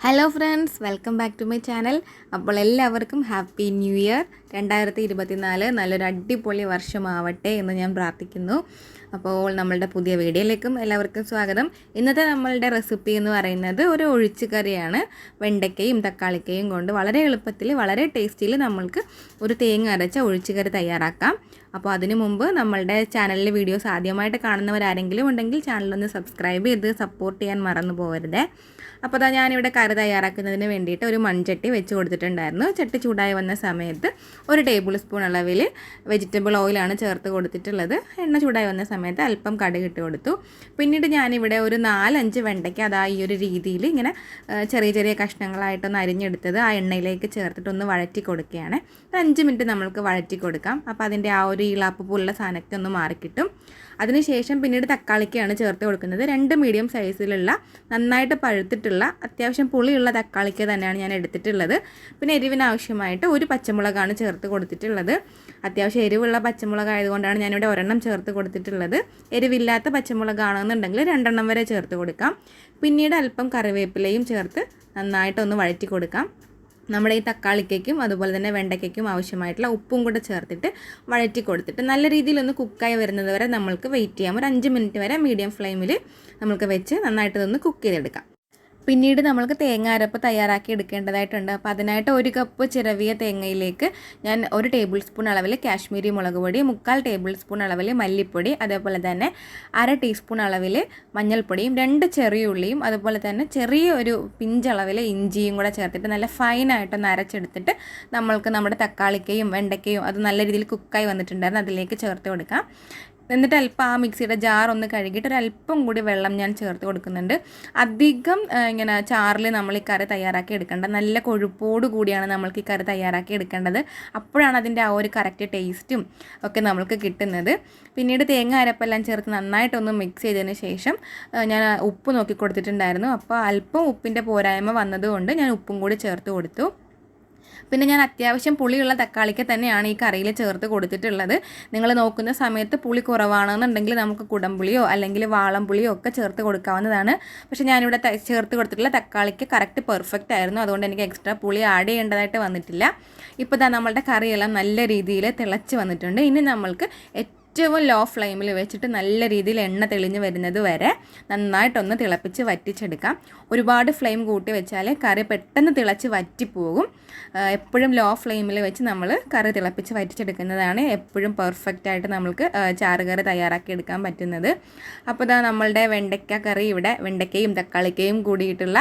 Hello friends welcome back to my channel അപ്പോൾ എല്ലാവർക്കും happy new year രണ്ടായിരത്തി ഇരുപത്തിനാല് നല്ലൊരു അടിപൊളി വർഷമാവട്ടെ എന്ന് ഞാൻ പ്രാർത്ഥിക്കുന്നു. അപ്പോൾ നമ്മളുടെ പുതിയ വീഡിയോയിലേക്കും എല്ലാവർക്കും സ്വാഗതം. ഇന്നത്തെ നമ്മളുടെ റെസിപ്പി എന്ന് പറയുന്നത് ഒരു ഒഴിച്ചു കറിയാണ് വെണ്ടയ്ക്കയും തക്കാളിക്കയും കൊണ്ട് വളരെ എളുപ്പത്തിൽ വളരെ ടേസ്റ്റിയിൽ നമ്മൾക്ക് ഒരു തേങ്ങ അരച്ച ഒഴിച്ചു കറി തയ്യാറാക്കാം. അപ്പോൾ അതിനു മുമ്പ് നമ്മളുടെ ചാനലിലെ വീഡിയോസ് ആദ്യമായിട്ട് കാണുന്നവരാരെങ്കിലും ഉണ്ടെങ്കിൽ ചാനലൊന്ന് സബ്സ്ക്രൈബ് ചെയ്ത് സപ്പോർട്ട് ചെയ്യാൻ മറന്നു പോകരുത് അപ്പോൾ അതാ ഞാനിവിടെ കറി തയ്യാറാക്കുന്നതിന് വേണ്ടിയിട്ട് ഒരു മൺചട്ടി വെച്ച് കൊടുത്തിട്ടുണ്ടായിരുന്നു. ചട്ടി ചൂടായി വന്ന സമയത്ത് ഒരു ടേബിൾ സ്പൂൺ അളവിൽ വെജിറ്റബിൾ ഓയിലാണ് ചേർത്ത് കൊടുത്തിട്ടുള്ളത്. എണ്ണ ചൂടായി വന്ന സമയത്ത് അല്പം കടുക് ഇട്ട് കൊടുത്തു. പിന്നീട് ഞാനിവിടെ ഒരു നാലഞ്ച് വെണ്ടയ്ക്ക് അതാ ഈ ഒരു രീതിയിൽ ഇങ്ങനെ ചെറിയ ചെറിയ കഷ്ണങ്ങളായിട്ടൊന്ന് അരിഞ്ഞെടുത്തത് ആ എണ്ണയിലേക്ക് ചേർത്തിട്ടൊന്ന് വഴറ്റി കൊടുക്കുകയാണ്. ഒരു അഞ്ച് മിനിറ്റ് നമ്മൾക്ക് വഴറ്റി കൊടുക്കാം. അപ്പോൾ അതിന്റെ ആ ഒരു ഇളാപ്പ് പോലുള്ള സാധനമൊക്കെ ഒന്ന് മാറിക്കിട്ടും. അതിനുശേഷം പിന്നീട് തക്കാളിക്കാണ് ചേർത്ത് കൊടുക്കുന്നത്. രണ്ട് മീഡിയം സൈസിലുള്ള നന്നായിട്ട് പഴുത്തിട്ടുള്ള അത്യാവശ്യം പുളിയുള്ള തക്കാളിക്ക തന്നെയാണ് ഞാൻ എടുത്തിട്ടുള്ളത്. പിന്നെ എരിവിനാവശ്യമായിട്ട് ഒരു പച്ചമുളകാണ് ചേർത്ത് കൊടുത്തിട്ടുള്ളത്. അത്യാവശ്യം എരിവുള്ള പച്ചമുളക് ആയതുകൊണ്ടാണ് ഞാനിവിടെ ഒരെണ്ണം ചേർത്ത് കൊടുത്തിട്ടുള്ളത്. എരിവില്ലാത്ത പച്ചമുളകാണെന്നുണ്ടെങ്കിൽ രണ്ടെണ്ണം വരെ ചേർത്ത് കൊടുക്കാം. പിന്നീട് അല്പം കറിവേപ്പിലയും ചേർത്ത് നന്നായിട്ടൊന്ന് വഴറ്റി കൊടുക്കാം. നമ്മുടെ ഈ തക്കാളിക്കേക്കും അതുപോലെ തന്നെ വെണ്ടയ്ക്കും ആവശ്യമായിട്ടുള്ള ഉപ്പും കൂടെ ചേർത്തിട്ട് വഴറ്റി കൊടുത്തിട്ട് നല്ല രീതിയിൽ ഒന്ന് കുക്കായി വരുന്നത് വരെ നമ്മൾക്ക് വെയിറ്റ് ചെയ്യാം. ഒരു അഞ്ച് മിനിറ്റ് വരെ മീഡിയം ഫ്ലെയിമിൽ നമുക്ക് വെച്ച് നന്നായിട്ട് ഇതൊന്ന് കുക്ക് ചെയ്തെടുക്കാം. പിന്നീട് നമ്മൾക്ക് തേങ്ങ അരപ്പ് തയ്യാറാക്കി എടുക്കേണ്ടതായിട്ടുണ്ട്. അപ്പോൾ അതിനായിട്ട് ഒരു കപ്പ് ചിരവിയ തേങ്ങയിലേക്ക് ഞാൻ ഒരു ടേബിൾ സ്പൂൺ അളവിൽ കാശ്മീരി മുളക് പൊടി മുക്കാൽ ടേബിൾ സ്പൂൺ അളവിൽ മല്ലിപ്പൊടി അതേപോലെ തന്നെ അര ടീസ്പൂൺ അളവിൽ മഞ്ഞൾപ്പൊടിയും രണ്ട് ചെറിയ ഉള്ളിയും അതുപോലെ തന്നെ ചെറിയ ഒരു പിഞ്ചളവിൽ ഇഞ്ചിയും കൂടെ ചേർത്തിട്ട് നല്ല ഫൈനായിട്ടൊന്ന് അരച്ചെടുത്തിട്ട് നമ്മൾക്ക് നമ്മുടെ തക്കാളിക്കയും വെണ്ടയ്ക്കയും അത് നല്ല രീതിയിൽ കുക്കായി വന്നിട്ടുണ്ടായിരുന്നു. അതിലേക്ക് ചേർത്ത് കൊടുക്കാം. എന്നിട്ട് അല്പം ആ മിക്സിയുടെ ജാർ ഒന്ന് കഴുകിയിട്ട് ഒരു അല്പം കൂടി വെള്ളം ഞാൻ ചേർത്ത് കൊടുക്കുന്നുണ്ട്. അധികം ഇങ്ങനെ ചാറിൽ നമ്മൾ ഈ കറി തയ്യാറാക്കി എടുക്കേണ്ട നല്ല കൊഴുപ്പോട് കൂടിയാണ് നമ്മൾക്ക് ഈ കറി തയ്യാറാക്കി എടുക്കേണ്ടത്. അപ്പോഴാണ് അതിന്റെ ആ ഒരു കറക്റ്റ് ടേസ്റ്റും ഒക്കെ നമ്മൾക്ക് കിട്ടുന്നത്. പിന്നീട് തേങ്ങ അരപ്പെല്ലാം ചേർത്ത് നന്നായിട്ടൊന്ന് മിക്സ് ചെയ്തതിന് ശേഷം ഞാൻ ഉപ്പ് നോക്കി കൊടുത്തിട്ടുണ്ടായിരുന്നു. അപ്പോൾ അല്പം ഉപ്പിന്റെ പോരായ്മ വന്നതുകൊണ്ട് ഞാൻ ഉപ്പും കൂടി ചേർത്ത് കൊടുത്തു. പിന്നെ ഞാൻ അത്യാവശ്യം പുളിയുള്ള തക്കാളിക്ക് തന്നെയാണ് ഈ കറിയിൽ ചേർത്ത് കൊടുത്തിട്ടുള്ളത്. നിങ്ങൾ നോക്കുന്ന സമയത്ത് പുളി കുറവാണെന്നുണ്ടെങ്കിൽ നമുക്ക് കുടംപുളിയോ അല്ലെങ്കിൽ വാളംപുളിയോ ഒക്കെ ചേർത്ത് കൊടുക്കാവുന്നതാണ്. പക്ഷേ ഞാനിവിടെ ചേർത്ത് കൊടുത്തിട്ടുള്ള തക്കാളിക്ക് കറക്റ്റ് പെർഫെക്റ്റ് ആയിരുന്നു. അതുകൊണ്ട് എനിക്ക് എക്സ്ട്രാ പുളി ആഡ് ചെയ്യേണ്ടതായിട്ട് വന്നിട്ടില്ല. ഇപ്പോൾ ഇതാ നമ്മളുടെ കറിയെല്ലാം നല്ല രീതിയിൽ തിളച്ച് വന്നിട്ടുണ്ട്. ഇനി നമ്മൾക്ക് ഏറ്റവും ലോ ഫ്ലെയിമിൽ വെച്ചിട്ട് നല്ല രീതിയിൽ എണ്ണ തെളിഞ്ഞ് വരുന്നത് വരെ നന്നായിട്ടൊന്ന് തിളപ്പിച്ച് വറ്റിച്ചെടുക്കാം. ഒരുപാട് ഫ്ലെയിം കൂട്ടി വെച്ചാൽ കറി പെട്ടെന്ന് തിളച്ച് വറ്റിപ്പോകും എപ്പോഴും ലോ ഫ്ലെയിമിൽ വെച്ച് നമ്മൾ കറി തിളപ്പിച്ച് വറ്റിച്ചെടുക്കുന്നതാണ് എപ്പോഴും പെർഫെക്റ്റ് ആയിട്ട് നമ്മൾക്ക് ചാറുകറി തയ്യാറാക്കി എടുക്കാൻ പറ്റുന്നത്. അപ്പോൾ ഇതാ നമ്മളുടെ വെണ്ടയ്ക്ക കറി ഇവിടെ വെണ്ടയ്ക്കയും തക്കാളിക്കയും കൂടിയിട്ടുള്ള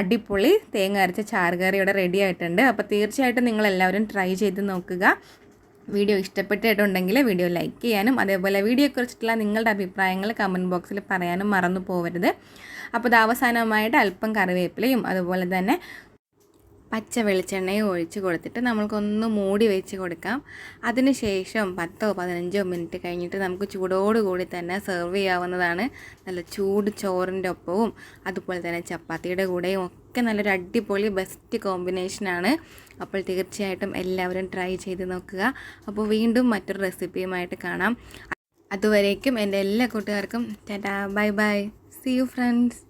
അടിപൊളി തേങ്ങ അരച്ച ചാറ് കറി ഇവിടെ റെഡി ആയിട്ടുണ്ട്. അപ്പോൾ തീർച്ചയായിട്ടും നിങ്ങൾ എല്ലാവരും ട്രൈ ചെയ്ത് നോക്കുക. വീഡിയോ ഇഷ്ടപ്പെട്ടിട്ടുണ്ടെങ്കിൽ വീഡിയോ ലൈക്ക് ചെയ്യാനും അതേപോലെ വീഡിയോയെക്കുറിച്ചിട്ടുള്ള നിങ്ങളുടെ അഭിപ്രായങ്ങൾ കമന്റ് ബോക്സിൽ പറയാനും മറന്നു പോകരുത് അപ്പോൾ ഇത് അവസാനമായിട്ട് അല്പം കറിവേപ്പിലയും അതുപോലെ തന്നെ പച്ച വെളിച്ചെണ്ണയും ഒഴിച്ച് കൊടുത്തിട്ട് നമ്മൾക്കൊന്ന് മൂടി വെച്ച് കൊടുക്കാം. അതിനുശേഷം പത്തോ പതിനഞ്ചോ മിനിറ്റ് കഴിഞ്ഞിട്ട് നമുക്ക് ചൂടോടുകൂടി തന്നെ സെർവ് ചെയ്യാവുന്നതാണ്. നല്ല ചൂട് ചോറിന്റെ ഒപ്പവും അതുപോലെ തന്നെ ചപ്പാത്തിയുടെ കൂടെയും ഒക്കെ നല്ലൊരു അടിപൊളി ബെസ്റ്റ് കോമ്പിനേഷനാണ് അപ്പോൾ തീർച്ചയായിട്ടും എല്ലാവരും ട്രൈ ചെയ്ത് നോക്കുക. അപ്പോൾ വീണ്ടും മറ്റൊരു റെസിപ്പിയുമായിട്ട് കാണാം. അതുവരേക്കും എന്റെ എല്ലാ കൂട്ടുകാർക്കും tata bye bye. See you friends